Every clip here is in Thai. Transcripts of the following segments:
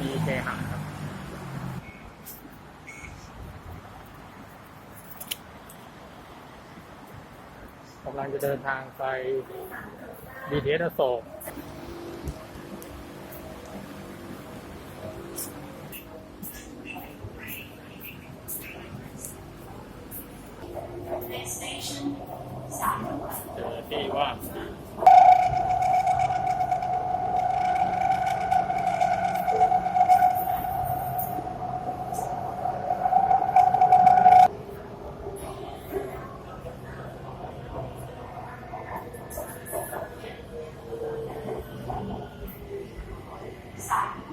นีเจหังครับ กำลังจะเดินทางไป BTS อโศก วั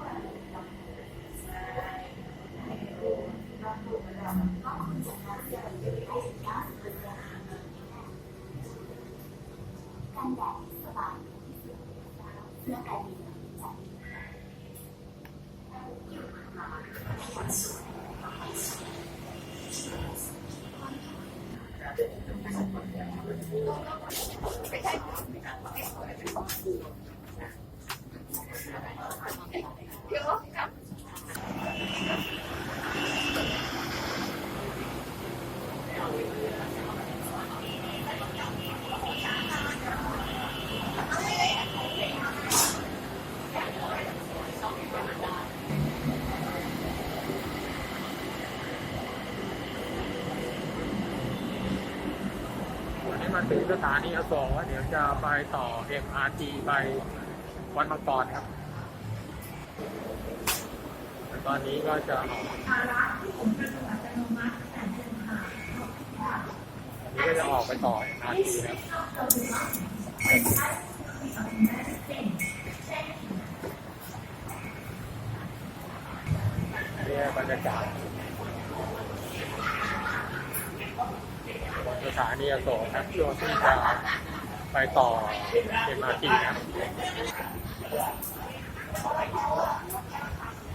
ถึงสถานีอโศกเดี๋ยวจะไปต่อ MRT ไปวัดมังกรครับ ตอนนี้ก็จะออกอันนี้ก็จะออกไปต่อ MRT ครับเนี่บรรยากาศ สถานีอโศกครับช่วงที่จะไปต่อ MRT นะครับ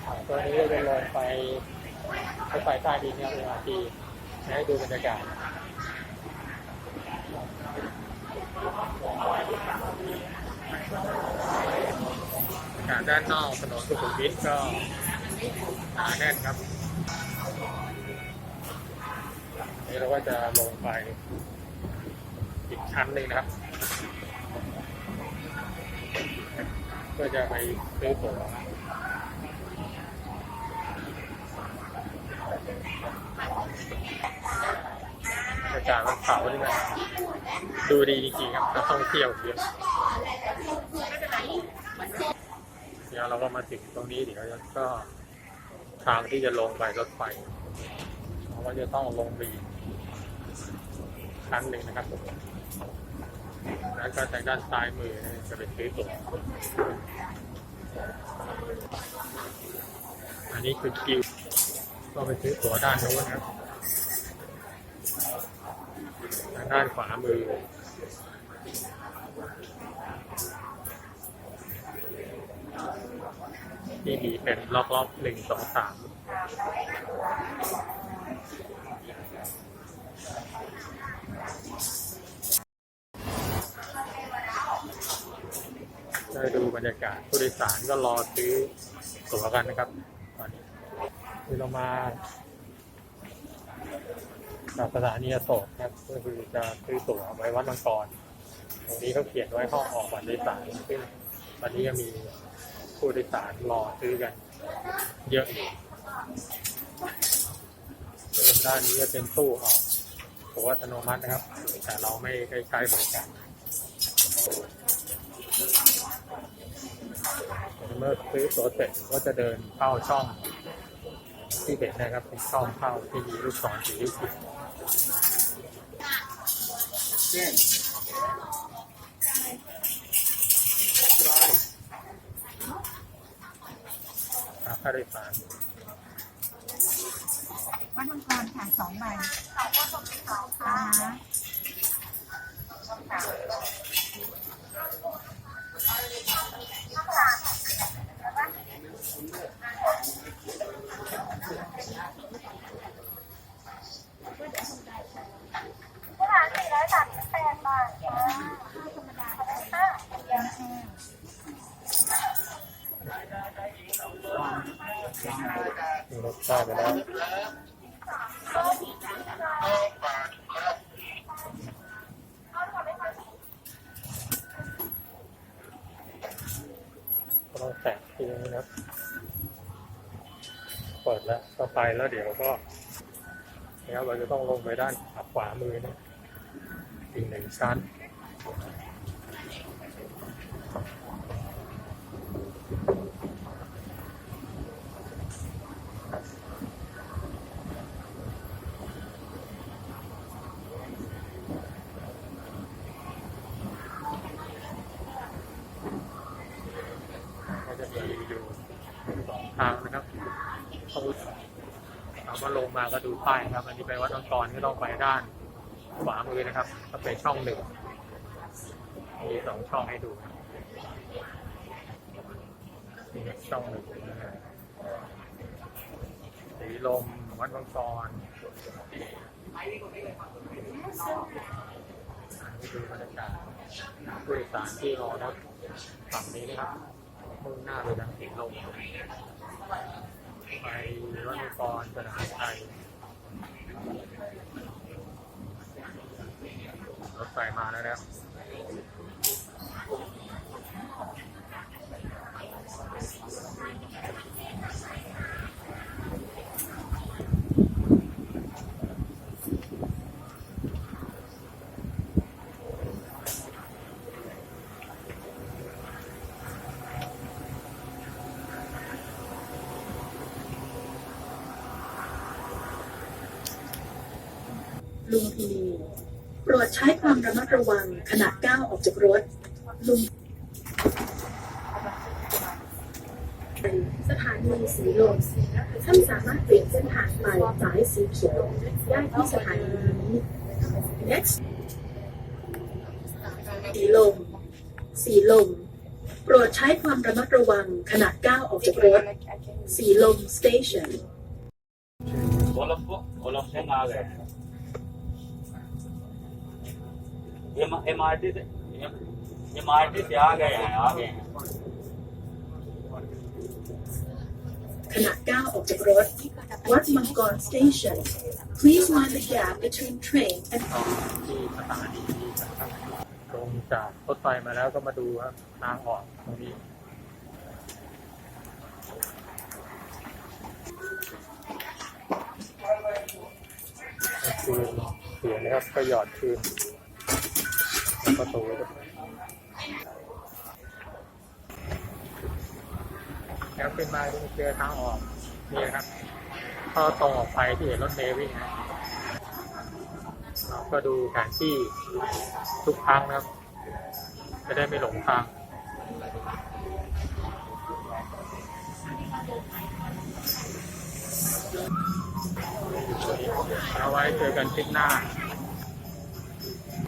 อ่าตัวนี้ก็จะลงไปไปไฟใต้ดินครับ MRT ให้ดูบรรยากาศบรรยากาศด้านนอกถนนสุขุมวิทก็หนาแน่นครับ เราก็จะลงไปอีกชั้นหนึ่งนะครับ เพื่อจะไปซื้อตั๋วบรรยากาศวันเสาร์นี่มันดูดีจริงๆครับนักท่องเที่ยวเยอะเดี๋ยวเราก็มาถึงตรงนี้เดี๋ยวก็ทางที่จะลงไปรถไฟเราก็จะต้องลงไปอีก ชั้นหนึ่งนะครับ แล้วก็ทางด้านซ้ายมือจะเป็นซื้อตั๋วอันนี้คือคิว ก็ไปซื้อตั๋วด้านโน้นครับทางด้านขวามือที่มีเป็นล็อกๆหนึ่งสองสาม ได้ดูบรรยากาศผู้โดยสารก็รอซื้อตั๋วกันนะครับ ตอนนี้คือเรามาจากสถานีอโศกครับก็คือจะซื้อตั๋วไว้วัดมังกรตรงนี้เขาเขียนไว้ห้องออกบัตรโดยสารซึ่งตอนนี้ก็มีผู้โดยสารรอซื้อกัน เยอะอยู่ด้านนี้ก็เป็นตู้ออกตั๋วอัตโนมัตินะครับ แต่เราไม่ได้ใช้บริการ มื่อซื้อตั๋วเสร็จก็จะเดินเข้าช่อง ที่เห็นนะครับเป็นช่องเข้าที่มีลูกศรสีเขียวครับค่าโดยสารวัดมังกรค่ะสองใบสองคนสองสองค่ะ ห้าค่ะมีรถได้ไปแล้วก็ต้องแตะทีนี้นะเปิดแล้วก็ไปแล้วเดี๋ยวก็แล้วเราจะต้องลงไปด้านขวามือนะอีกหนึ่งชั้น ก็จะมีอยู่สองทางนะครับต้องเอามาลงมาก็ดูป้ายครับ อันนี้ไปวัดองกรก็ต้องไปด้านขวามือนะครับ ก็เป็นช่องหนึ่งมีสองช่องให้ดูนี่ช่องหนึ่งสีลมวัดบางกรนนี้ดูบรรยากาศผู้โดยสารที่รอรถฝั่งนี้นะครับมุ่งหน้าไปทางสีลม ไปวัดบางกรสนามไทยรถไฟมาแล้วนะ ลุงพีโปรดใช้ความระมัดระวังขณะก้าวออกจากรถ ลุง สถานีสีลมท่านสามารถเปลี่ยนเส้นทางไปสายสีเขียวได้ที่สถานีนี้ next สีลม สีลม โปรดใช้ความระมัดระวังขณะก้าวออกจากรถ สีลม station M R T से M R T से आ गए हैं आ गए हैं ขณะก้าวออกจากรถ วัดมังกร station please mind the gap between train and ต่อที่สถานีนี้นะครับลงจากรถไฟมาแล้วก็มาดูครับทางออกตรงนี้ก็คือเสียนะครับก็หยอดคืนแล้ว ประตูแล้วขึ้นมาเจอทางออกนี่นะครับก็ตรงออกไปที่เห็นรถเมล์วิ่งนะเราก็ดูแผนที่ทุกครั้งนะครับ จะได้ไม่หลงทางเอาไว้เจอกันคลิปหน้า